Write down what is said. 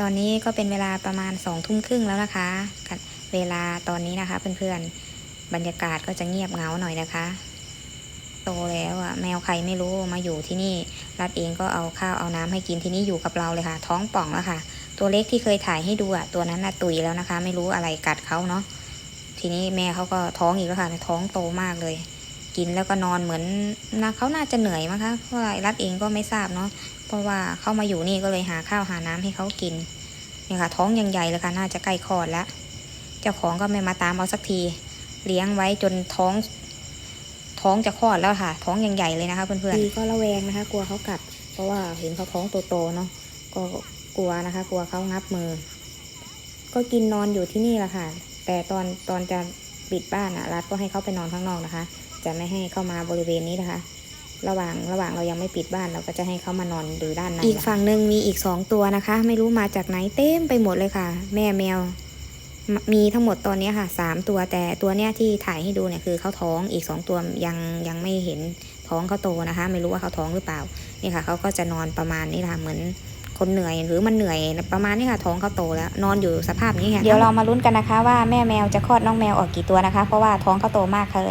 ตอนนี้ก็เป็นเวลาประมาณสองทุ่มครึ่งแล้วนะคะ เวลาตอนนี้นะคะเพื่อนๆ บรรยากาศก็จะเงียบเหงาหน่อยนะคะ โตแล้วอะแมวใครไม่รู้มาอยู่ที่นี่ รัดเองก็เอาข้าวเอาน้ำให้กินที่นี่อยู่กับเราเลยค่ะ ท้องป่องแล้วค่ะ ตัวเล็กที่เคยถ่ายให้ดูอะตัวนั้นน่ะตุยแล้วนะคะ ไม่รู้อะไรกัดเขาเนาะ ทีนี้แม่เขาก็ท้องอีกแล้วค่ะ ท้องโตมากเลย กินแล้วก็นอนเหมือนนะเขาน่าจะเหนื่อยมั้งคะเพราะว่ารัดเองก็ไม่ทราบเนาะเพราะว่าเข้ามาอยู่นี่ก็เลยหาข้าวหาน้ำให้เขากินเนี่ยค่ะท้องยังใหญ่เลยค่ะน่าจะใกล้คลอดแล้ว เจ้าของก็ไม่มาตามเอาสักที เลี้ยงไว้จนท้อง ท้องจะคลอดแล้วค่ะ ท้องยังใหญ่เลยนะคะเพื่อนๆดีก็ระแวงนะคะ กลัวเขากัด เพราะว่าเห็นเขาท้องโตๆเนาะก็กลัวนะคะ กลัวเขางับมือ ก็กินนอนอยู่ที่นี่แหละค่ะ แต่ตอนตอนจะ ปิดบ้านอะรัฐก็ให้เขาไปนอนข้างนอกนะคะ จะไม่ให้เข้ามาบริเวณนี้นะคะ ระหว่างระหว่างเรายังไม่ปิดบ้านเราก็จะให้เขามานอนดูด้านในอีกฝั่งหนึ่งมีอีกสองตัวนะคะ ไม่รู้มาจากไหนเต็มไปหมดเลยค่ะ แม่แมว มีทั้งหมดตอนนี้ค่ะสามตัวแต่ตัวเนี้ยที่ถ่ายให้ดูเนี่ยคือเขาท้องอีกสองตัวยังยังไม่เห็นท้องเขาโตนะคะ ไม่รู้ว่าเขาท้องหรือเปล่านี่ค่ะเขาก็จะนอนประมาณนี้ค่ะเหมือน คนเหนื่อยหรือมันเหนื่อยประมาณนี้ค่ะท้องเขาโตแล้วนอนอยู่สภาพนี้ค่ะเดี๋ยวเรามาลุ้นกันนะคะ ว่าแม่แมวจะคลอดน้องแมวออกกี่ตัวนะคะ เพราะว่าท้องเขาโตมากเลย